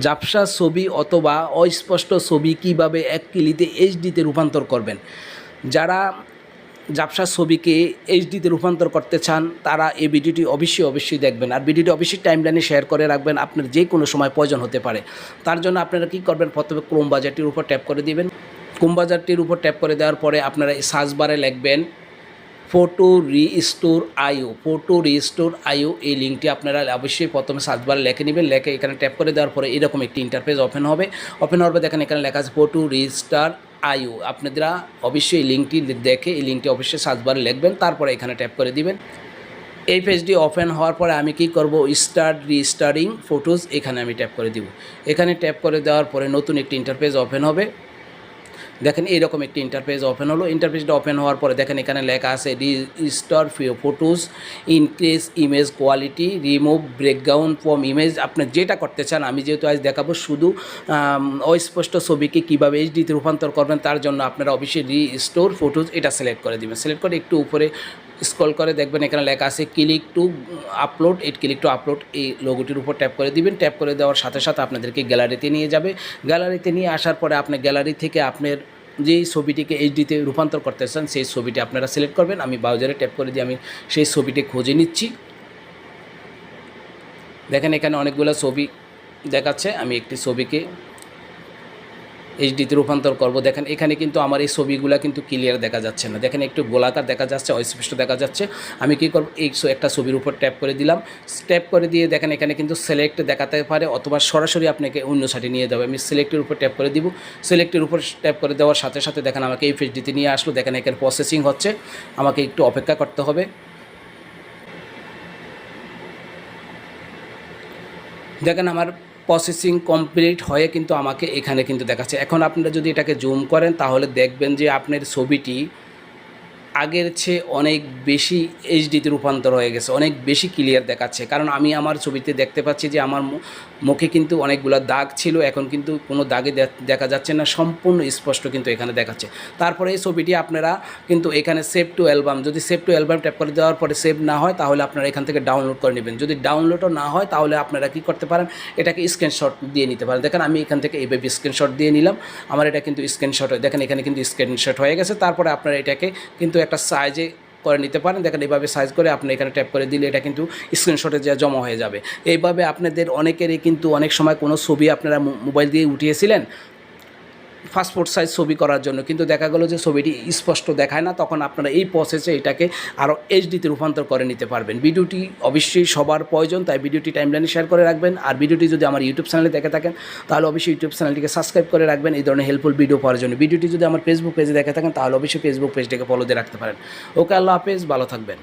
ঝাপসা ছবি অথবা অস্পষ্ট ছবি কীভাবে এক ক্লিতে এইচডিতে রূপান্তর করবেন? যারা ঝাপসা ছবিকে এইচডিতে রূপান্তর করতে চান, তারা এই ভিডিওটি অবশ্যই অবশ্যই দেখবেন। আর ভিডিওটি অবশ্যই টাইমলাইনে শেয়ার করে রাখবেন। আপনার যে কোনো সময় প্রয়োজন হতে পারে। তার জন্য আপনারা কী করবেন? প্রথমে ক্রোম বাজারটির উপর ট্যাপ করে দিবেন। ক্রোম বাজারটির উপর ট্যাপ করে দেওয়ার পরে আপনারা সার্চ বারে লিখবেন photo restore IO, photo restore IO এই লিঙ্কটি আপনারা অবশ্যই প্রথমে সার্চ বারে লিখে নেবেন, লেখে এখানে ট্যাপ করে দেওয়ার পরে এরকম একটি ইন্টারফেস ওপেন হবে। ওপেন হওয়ার পর দেখেন এখানে লেখা আছে ফটো রিস্টার আইও। আপনারা অবশ্যই এই লিঙ্কটি দেখে এই লিঙ্কটি অবশ্যই সার্চ বারে লিখবেন, তারপরে এখানে ট্যাপ করে দিবেন। এই পেজটি ওপেন হওয়ার পরে আমি কি করব? স্টার্ট রিস্টারিং ফটোজ এখানে আমি ট্যাপ করে দিব। এখানে ট্যাপ করে দেওয়ার পরে নতুন একটি ইন্টারফেস ওপেন হবে। দেখেন এইরকম একটি ইন্টারফেস ওপেন হলো। ইন্টারফেসটা ওপেন হওয়ার পরে দেখেন এখানে লেখা আছে restore photos increase image quality remove background from image আপনি যেটা করতে চান, আমি যেহেতু আজ দেখাবো, শুধু অস্পষ্ট ছবিকে কীভাবে এইচডিতে রূপান্তর করবেন, তার জন্য আপনারা অবশ্যই রিস্টোর ফটোস এটা সিলেক্ট করে দেবেন। সিলেক্ট করে একটু উপরে স্ক্রল করে দেখবেন এখানে লেখা আছে ক্লিক টু আপলোড এই ক্লিক টু আপলোড এই লোগোটির উপর ট্যাপ করে দিবেন। ট্যাপ করে দেওয়ার সাথে সাথে আপনাদেরকে গ্যালারিতে নিয়ে যাবে। গ্যালারিতে নিয়ে আসার পরে আপনি গ্যালারি থেকে আপনার যেই ছবিটিকে এইচডিতে রূপান্তর করতে চান সেই ছবিটি আপনারা সিলেক্ট করবেন। আমি ব্রাউজারে ট্যাপ করে দিয়ে আমি সেই ছবিটি খুঁজে নিচ্ছি। দেখেন এখানে অনেকগুলো ছবি দেখাচ্ছে। আমি একটি ছবিকে এইচডিতে রূপান্তর করব। দেখেন, এখানে কিন্তু আমার এই ছবিগুলো কিন্তু ক্লিয়ার দেখা যাচ্ছে না। দেখেন, একটু গোলাকার দেখা যাচ্ছে, অস্পষ্ট দেখা যাচ্ছে। আমি কী করব? এই একটা ছবির উপর ট্যাপ করে দিলাম। ট্যাপ করে দিয়ে দেখেন, এখানে কিন্তু সিলেক্ট দেখাতে পারে অথবা সরাসরি আপনাকে অন্য সাইডে নিয়ে যাবে। আমি সিলেক্টের উপর ট্যাপ করে দিব। সিলেক্টের উপর ট্যাপ করে দেওয়ার সাথে সাথে দেখেন, আমাকে এই পেজটিতে নিয়ে আসলো। দেখেন এখানে প্রসেসিং হচ্ছে। আমাকে একটু অপেক্ষা করতে হবে। দেখেন আমার প্রসেসিং কমপ্লিট হয়ে কিন্তু আমাকে এখানে কিন্তু দেখাচ্ছে। এখন আপনারা যদি এটাকে জুম করেন, তাহলে দেখবেন যে আপনার ছবিটি আগের চেয়ে অনেক বেশি এইচডিতে রূপান্তর হয়ে গেছে, অনেক বেশি ক্লিয়ার দেখাচ্ছে। কারণ আমি আমার ছবিতে দেখতে পাচ্ছি যে আমার মুখে কিন্তু অনেকগুলো দাগ ছিল, এখন কিন্তু কোনো দাগে দেখা যাচ্ছে না, সম্পূর্ণ স্পষ্ট কিন্তু এখানে দেখাচ্ছে। তারপরে এই ছবিটি আপনারা কিন্তু এখানে সেভ টু অ্যালবাম যদি সেভ টু অ্যালবাম ট্যাপ করে দেওয়ার পরে সেভ না হয়, তাহলে আপনারা এখান থেকে ডাউনলোড করে নেবেন। যদি ডাউনলোডও না হয়, তাহলে আপনারা কি করতে পারেন, এটাকে স্ক্রিনশট দিয়ে নিতে পারেন। দেখেন, আমি এখান থেকে এইভাবে স্ক্রিনশট দিয়ে নিলাম। আমার এটা কিন্তু স্ক্রিনশট দেখেন, এখানে কিন্তু স্ক্রিনশট হয়ে গেছে। তারপরে আপনারা এটাকে কিন্তু একটা সাইজে করে নিতে পারেন। দেখেন এইভাবে সাইজ করে আপনি এখানে ট্যাপ করে দিলে এটা কিন্তু স্ক্রিনশটে যা জমা হয়ে যাবে। এইভাবে আপনাদের অনেকেরই কিন্তু অনেক সময় কোনো ছবি আপনারা মোবাইল দিয়ে উঠিয়েছিলেন পাসপোর্ট সাইজ ছবি করার জন্য। কিন্তু দেখা গেলো যে ছবিটি স্পষ্ট দেখায় না, তখন আপনারা এই প্রসেসে এটাকে আরও এইচডিতে রূপান্তর করে নিতে পারবেন। ভিডিওটি অবশ্যই সবার প্রয়োজন, তাই ভিডিওটি টাইমলাইনে শেয়ার করে রাখবেন। আর ভিডিওটি যদি আমার ইউটিউব চ্যানেলে দেখে থাকেন, তাহলে অবশ্যই ইউটিউব চ্যানেলটিকে সাবস্ক্রাইব করে রাখবেন। এই ধরনের হেল্পফুল ভিডিও পাওয়ার জন্য। ভিডিওটি যদি আমার ফেসবুক পেজে দেখে থাকেন, তাহলে অবশ্যই ফেসবুক পেজটিকে ফলো দিয়ে রাখতে পারেন। ওকে আল্লাহ হাফেজ, ভালো থাকবেন।